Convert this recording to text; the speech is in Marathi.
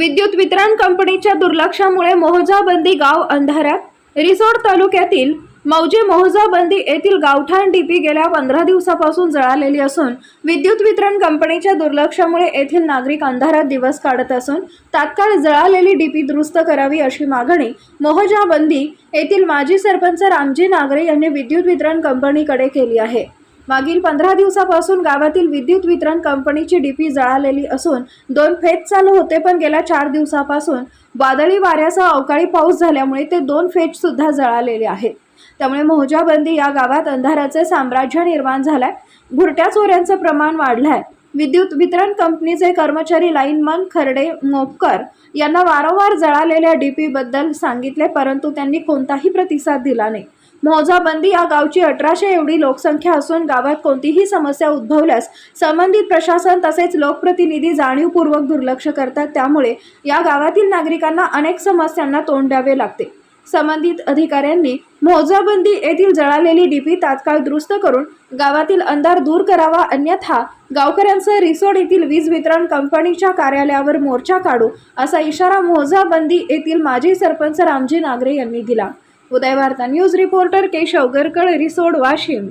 विद्युत वितरण कंपनीच्या दुर्लक्षामुळे मोहजाबंदी गाव अंधारात. रिसोड तालुक्यातील मौजे मोहजाबंदी येथील गावठाण डीपी गेल्या पंधरा दिवसापासून जळालेली असून विद्युत वितरण कंपनीच्या दुर्लक्षामुळे येथील नागरिक अंधारात दिवस काढत असून तात्काळ जळालेली डीपी दुरुस्त करावी अशी मागणी मोहजाबंदी येथील माजी सरपंच रामजी नागरे यांनी विद्युत वितरण कंपनीकडे केली आहे. मागील पंधरा दिवसापासून गावातील विद्युत वितरण कंपनीची डीपी जळालेली असून दोन फेज चालू होते पण गेल्या चार दिवसापासून वादळी वाऱ्यासह अवकाळी पाऊस झाल्यामुळे ते दोन फेज सुद्धा जळालेले आहेत. त्यामुळे मोहजाबंदी या गावात अंधाराचे साम्राज्य निर्माण झालंय. घुरट्या चोऱ्यांचं प्रमाण वाढलंय. विद्युत वितरण कंपनीचे कर्मचारी लाईनमन खर्डे मोपकर यांना वारंवार जळालेल्या डीपीबद्दल सांगितले परंतु त्यांनी कोणताही प्रतिसाद दिला नाही. मोजाबंदी या गावची अठराशे एवढी लोकसंख्या असून गावात कोणतीही समस्या उद्भवल्यास संबंधित प्रशासन तसेच लोकप्रतिनिधी जाणीवपूर्वक दुर्लक्ष करतात. त्यामुळे या गावातील नागरिकांना अनेक समस्यांना तोंड द्यावे लागते. संबंधित अधिकाऱ्यांनी मोजाबंदी येथील जळालेली डीपी तात्काळ दुरुस्त करून गावातील अंधार दूर करावा. अन्यथा गावकऱ्यांचं रिसोड येथील वीज वितरण कंपनीच्या कार्यालयावर मोर्चा काढू असा इशारा मोजाबंदी येथील माजी सरपंच रामजी नागरे यांनी दिला. Uday Bharat news reporter Keshav Garkal Risod Washim